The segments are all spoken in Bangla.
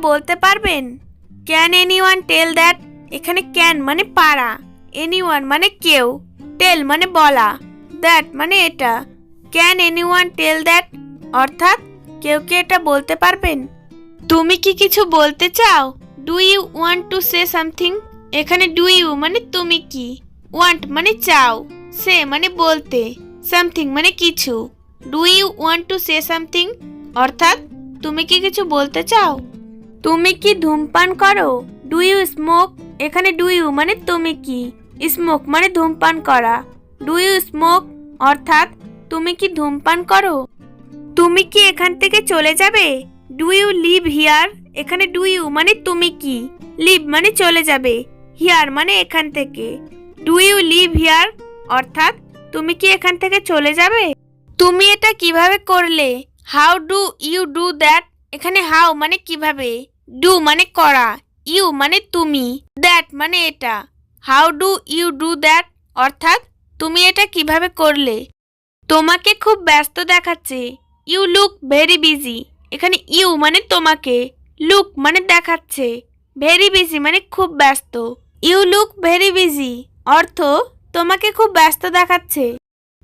বলতে পারবেন? Can anyone tell that এখানে ক্যান মানে পারা। এনি ওয়ান মানে কেউ। টেল মানে বলা। দ্যাট মানে এটা। Can anyone tell that অর্থাৎ কেউ কি এটা বলতে পারবেন? তুমি কি কিছু বলতে চাও? Do you want to say something এখানে ডু ইউ মানে তুমি কি? ওয়ান্ট মানে চাও। সে মানে বলতে। সামথিং মানে কিছু। Do you want to say something অর্থাৎ তুমি কি কিছু বলতে চাও? তুমি কি ধূমপান করো? ডু ইউ স্মোক এখানে ডু ইউ মানে তুমি কি? স্মোক মানে ধূমপান করা। ডু ইউ স্মোক অর্থাৎ তুমি কি ধূমপান করো? তুমি কি এখান থেকে চলে যাবে? ডু ইউ লিভ হিয়ার এখানে ডু ইউ মানে তুমি কি? লিভ মানে চলে যাবে। হিয়ার মানে এখান থেকে। ডু ইউ লিভ হিয়ার অর্থাৎ তুমি কি এখান থেকে চলে যাবে? তুমি এটা কীভাবে করলে? How do you do that এখানে হাউ মানে কীভাবে? ডু মানে করা। ইউ মানে তুমি। দ্যাট মানে এটা। How do you do that? অর্থাৎ তুমি এটা কীভাবে করলে? তোমাকে খুব ব্যস্ত দেখাচ্ছে। You look very busy. এখানে ইউ মানে তোমাকে। লুক মানে দেখাচ্ছে। ভেরি বিজি মানে খুব ব্যস্ত। You look very busy. অর্থ তোমাকে খুব ব্যস্ত দেখাচ্ছে।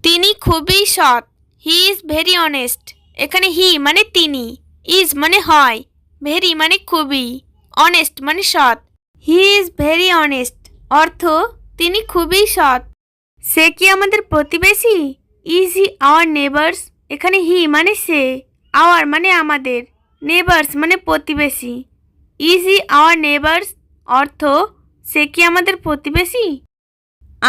তিনি খুবই সৎ। He is very honest. এখানে হি মানে তিনি। ইজ মানে হয় ভেরি মানে খুবই অনেস্ট মানে সৎ। হি ইজ ভেরি অনেস্ট অর্থ তিনি খুবই সৎ। সে কি আমাদের প্রতিবেশী? ইজ হি আওয়ার নেবার্স এখানে হি মানে সে আওয়ার মানে আমাদের নেবার্স মানে প্রতিবেশী। ইজ হি আওয়ার নেবার্স অর্থ সে কি আমাদের প্রতিবেশী?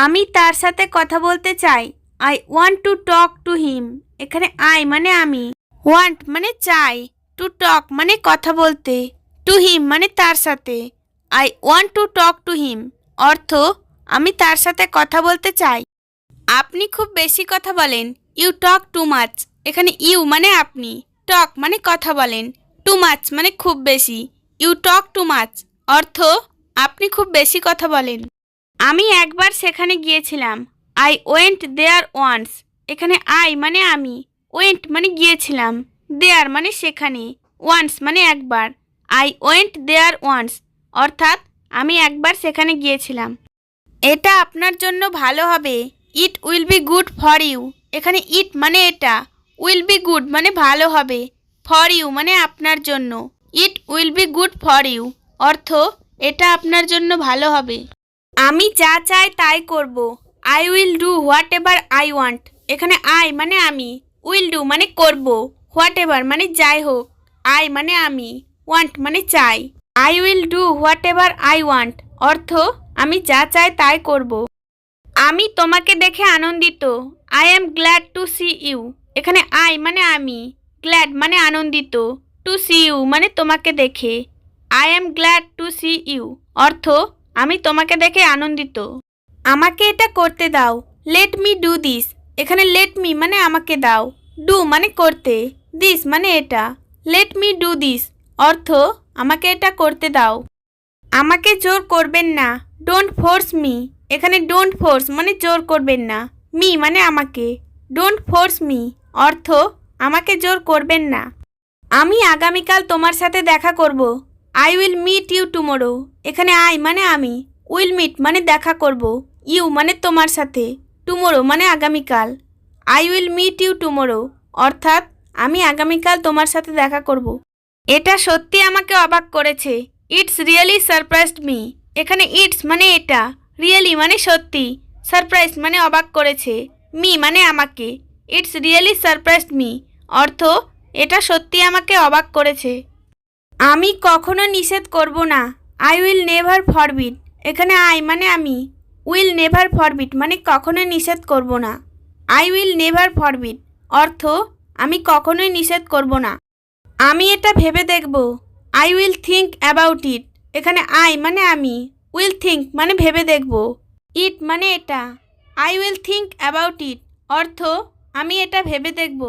আমি তার সাথে কথা বলতে চাই। I want to talk to him এখানে আই মানে আমি ওয়ান্ট মানে চাই। টু টক মানে কথা বলতে টু হিম মানে তার সাথে। I want to talk to him অর্থ আমি তার সাথে কথা বলতে চাই। আপনি খুব বেশি কথা বলেন ইউ টক টু মাচ এখানে ইউ মানে আপনি টক মানে কথা বলেন টু মাচ মানে খুব বেশি ইউ টক টু মাচ অর্থ আপনি খুব বেশি কথা বলেন। আমি একবার সেখানে গিয়েছিলাম আই ওয়েন্ট দেয়ার ওয়ান্স এখানে আই মানে আমি ওয়েন্ট মানে গিয়েছিলাম। দেয়ার মানে সেখানে ওয়ান্স মানে একবার। আই ওয়েন্ট দেয়ার ওয়ান্স অর্থাৎ আমি একবার সেখানে গিয়েছিলাম। এটা আপনার জন্য ভালো হবে। It will be good for you এখানে ইট মানে এটা। উইল বি গুড মানে ভালো হবে। ফর ইউ মানে আপনার জন্য। It will be good for you অর্থ, এটা আপনার জন্য ভালো হবে। আমি যা চাই তাই করব। I will do whatever I want এখানে আই মানে আমি। উইল ডু মানে করব। হোয়াট এভার মানে যাই হোক, আই মানে আমি, ওয়ান্ট মানে চাই। I will do whatever I want, অর্থ আমি যা চাই তাই করব। আমি তোমাকে দেখে আনন্দিত, I am glad to see you. এখানে আই মানে আমি, গ্ল্যাড মানে আনন্দিত, টু সি ইউ মানে তোমাকে দেখে। I am glad to see you, অর্থ আমি তোমাকে দেখে আনন্দিত। আমাকে এটা করতে দাও, লেট মি ডু দিস। এখানে লেট মি মানে আমাকে দাও, ডু মানে করতে। দিস মানে এটা। লেট মি ডু দিস অর্থ, আমাকে এটা করতে দাও। আমাকে জোর করবেন না। ডোন্ট ফোর্স মি এখানে ডোন্ট ফোর্স মানে জোর করবেন না। মি মানে আমাকে। ডোন্ট ফোর্স মি অর্থ, আমাকে জোর করবেন না। আমি আগামীকাল তোমার সাথে দেখা করব। I will meet you tomorrow এখানে আই মানে আমি। উইল মিট মানে দেখা করব। ইউ মানে তোমার সাথে। টুমোরো মানে আগামীকাল। I will meet you tomorrow অর্থাৎ আমি আগামীকাল তোমার সাথে দেখা করব। এটা সত্যি আমাকে অবাক করেছে। ইটস রিয়েলি সারপ্রাইজড মি এখানে ইটস মানে এটা। রিয়েলি মানে সত্যি। সারপ্রাইজ মানে অবাক করেছে। মি মানে আমাকে। ইটস রিয়েলি সারপ্রাইজড মি অর্থ, এটা সত্যি আমাকে অবাক করেছে। আমি কখনো নিষেধ করব না। আই উইল নেভার ফরবিট এখানে আই মানে আমি। উইল নেভার ফরবিট মানে কখনো নিষেধ করব না। আই উইল নেভার ফরবিট অর্থ আমি কখনোই নিষেধ করব না। আমি এটা ভেবে দেখব। I will think about it এখানে আই মানে আমি। উইল থিঙ্ক মানে ভেবে দেখব। ইট মানে এটা। I will think about it অর্থ, আমি এটা ভেবে দেখব।